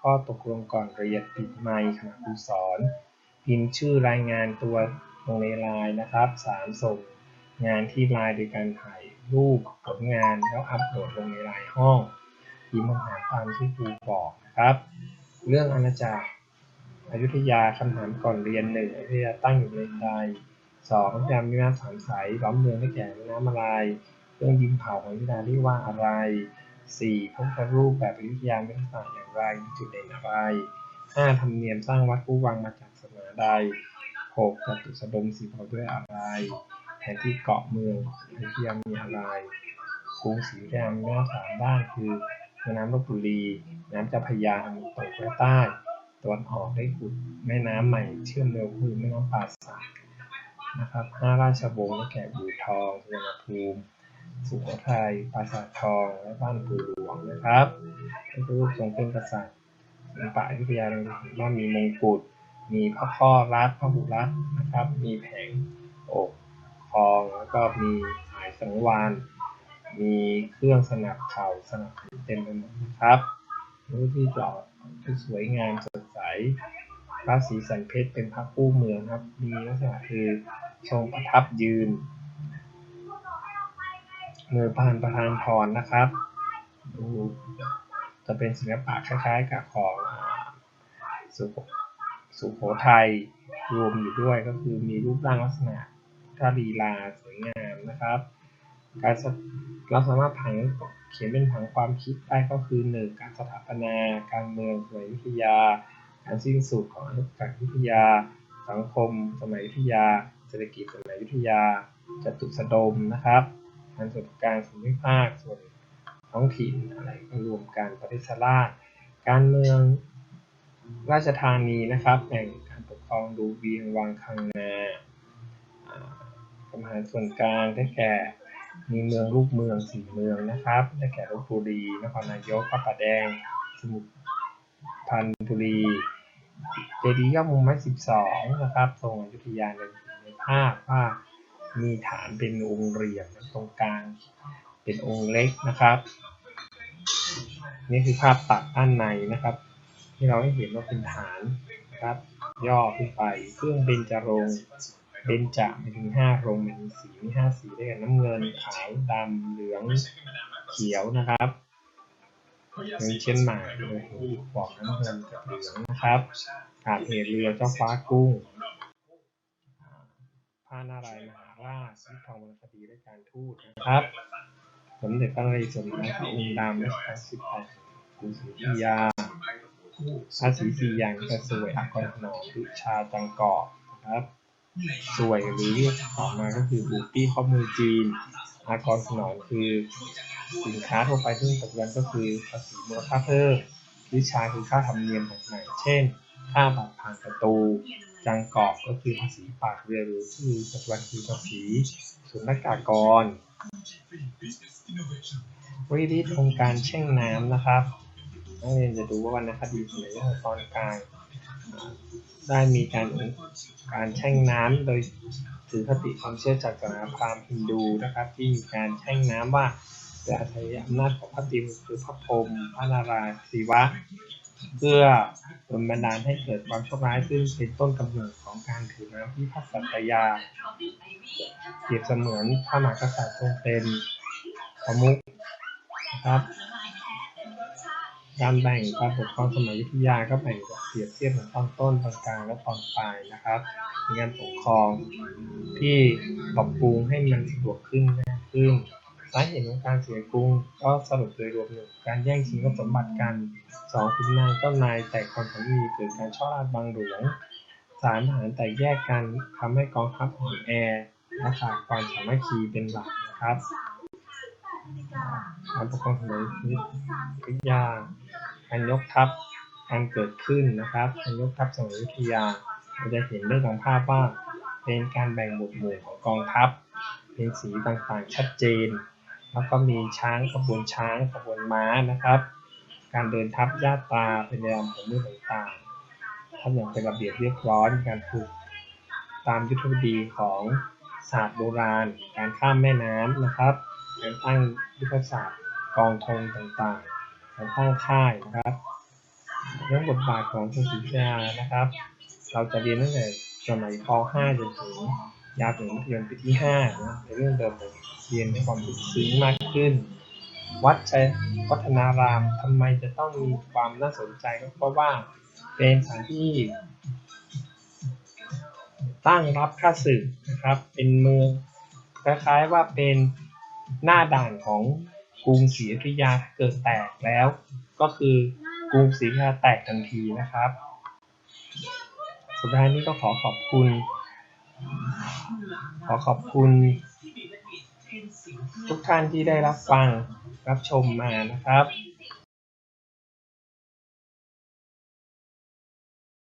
ข้อตกลงก่อนเรียนปิดไมค์ขณะครูสอน พิมพ์ชื่อรายงานตัวลงในไลน์นะครับสามส่งงานที่ไลน์โดยการถ่ายรูปผลงานแล้วอัปโหลดลงในไลน์ห้องพิมพ์คำถามตามที่ครูบอกนะครับ เรื่องอาณาจักรอยุธยาคำถามก่อนเรียนหนึ่งอยุธยาตั้งอยู่ในใดสองอยุธยามีแม่น้ำสามสายล้อมเมืองได้แก่น้ำอะไร เรื่องดินเผาของอยุธยาเรียกว่าอะไร 4. พระพุทธรูปแบบอยุธยามีลักษณะอย่างไรมีจุดเด่นอะไร 5. ธรรมเนียมสร้างวัดผู้วังมาจากศาสนาใด 6. จตุสดมสีเผาด้วยอะไร แผนที่เกาะเมืองอยุธยามีอะไรกรุงศรีอยุธยามีแม่สามด้านคือแม่น้ำลบบุรี น้ำเจ้าพระยาตกและใต้ตะวันออกได้ขุดแม่น้ำใหม่เชื่อมโยงคือแม่น้ำป่าสักนะครับห้าราชวงศ์ได้แก่บู่ทองสุวรรณภูมิ สุโขทัยปราสาททองและบ้านปูหลวงนะครับพระรูปทรงเป็นกษัตริย์ศิลปะอยุธยาเราเห็นว่ามีมงกุฎมีพระพ่อรัฐพระบุรัฐนะครับ มีแผงอกทองแล้วก็มีสายสังวานมีเครื่องสนับเข่าสนับเต็มไปหมดนะครับรูปที่จอดที่สวยงามสดใสพระศรีสันเพชรเป็นพระคู่เมืองครับ มีลักษณะคือทรงประทับยืน มือพานประธานพรนะครับดูจะเป็นศิลปะคล้ายๆกับของสุโขสุโขทัยรวมอยู่ด้วยก็คือมีรูปร่างลักษณะท่าลีลาสวยงามนะครับ การเราสามารถผังเขียนเป็นผังความคิดได้ก็คือหนึ่งการสถาปนา การเมืองสมัยอยุธยา การสิ้นสุดของอาณาจักรอยุธยา สังคม สมัยอยุธยา เศรษฐกิจสมัยอยุธยาจตุสดมนะครับ การส่วนกลางส่วนภูมิภาค ส่วนท้องถิ่นอะไรก็รวมกันประเทศราชการเมืองราชธานีนะครับแห่งการปกครองดูเวียงวังคังนาอ่ากำหารส่วนกลางได้แก่มีเมืองลูกเมืองสี่เมืองนะครับ ได้แก่ลบบุรีนครนายกพระประแดง สมุทรพันบุรีเจดีย์ยอดมุมไม้สิบสองนะครับทรงอยุธยาในในภาพว่า มีฐานเป็นองค์เหลี่ยมตรงกลางเป็นองค์เล็กนะครับ นี่คือภาพตัดด้านในนะครับ ที่เราให้เห็นว่าเป็นฐานนะครับ ย่อขึ้นไปเครื่องเบญจรงเบญจหมายถึงห้ารงมายถึงสีมีห้าสีด้วยกันน้ำเงินขาวดำเหลืองเขียวนะครับอย่งเช่นหมากเลยบอกน้ำเงินกับเหลืองนะครับอาจเหตุเรือเจ้าฟ้ากุ้งพระนารายมหา ราชที่ทองวรรณคดีและการทูตนะครับ สมเด็จพระนเรศวรในพระองค์ดำรัชกาลที่สิบแปดกรุงศรีอยุธยาพระศรีสียังกระสวยอักขรถนอมดุชาจังเกอกนะครับ สวยหรือเรียกต่อมาก็คือบูปี้ข้อมือจีนอากรสนองคือสินค้าทั่วไปซึ่งปัจจุบันก็คือภาษีมูลค่าเพิ่มวิชาคือค่าธรรมเนียมต่างๆเช่น ค่าบัตรผ่านประตู จังเกอกก็คือภาษีปากเรือหรือคือปัจจุบันคือภาษีศุลกากรวิธีองค์การแช่งน้ำนะครับนักเรียนจะดูว่าวรรณคดีสมัยรัชกาลกลางได้มีการการแช่งน้ำโดยถือคติความเชื่อจากศาสนาพราหมณ์ฮินดูนะครับ ที่มีการแช่งน้ำว่าจะอาศัยอำนาจของพระติมคือพระพรหมพระนารายณ์ศิวะ เพื่อดลบันดาลให้เกิดความโชคร้ายซึ่งเป็นต้นกำเนิดของการถือน้ำที่พระสัตยา เปรียบเสมือนพระมหากษัตริย์ทรงเป็นประมุขนะครับการแบ่งการปกครองสมัยยุทธยาก็แบ่งเปรียบเทียบเหมือนตอนต้นตอนกลางและตอนปลายนะครับมีการปกครองที่ปรับปรุงให้มันสะดวกขึ้นง่ายขึ้น สาเหตุของการเสียกรุงก็สรุปโดยรวมหนึ่งการแย่งชิงทรัพย์สมบัติกันสองคุณนายเจ้านายแต่ความสามีเกิดการช่อราชบังหลวงสามทหารแตกแยกกันทำให้กองทัพอ่อนแอและขาดความสามัคคีเป็นหลักนะครับการปกครองสมัยอยุธยาการยกทัพการเกิดขึ้นนะครับการยกทัพสมัยอยุธยาเราจะเห็นเรื่องของภาพว่าเป็นการแบ่งหมวดหมู่ของกองทัพเป็นสีต่างๆชัดเจน แล้วก็มีช้างขบวนช้างขบวนม้านะครับ การเดินทัพญาตาเป็นยามผมมือต่างๆทำอย่างเป็นระเบียบเรียบร้อยการฝึกตามยุทธวิธีของศาสตร์โบราณ การข้ามแม่น้ำนะครับการตั้งยุทธศาสตร์กองธงต่างๆการตั้งค่ายนะครับเรื่องบทบาทของกรุงศรีอยุธยานะครับ เราจะเรียนตั้งแต่สมัยป .5 จนถึงยาวถึงมัธยมปีที่5นะในเรื่องเดิมเลย เรียนด้วยความลึกซึ้งมากขึ้น วัดชัยวัฒนารามทำไมจะต้องมีความน่าสนใจก็เพราะว่าเป็นสถานที่ ตั้งรับข้าศึกนะครับ เป็นเมืองคล้ายๆว่าเป็นหน้าด่านของกรุงศรีอยุธยาถ้าเกิดแตกแล้ว ก็คือกรุงศรีอยุธยาแตกทันทีนะครับสุดท้ายนี้ก็ขอขอบคุณ ขอขอบคุณ ทุกท่านที่ได้รับฟังรับชมมานะครับ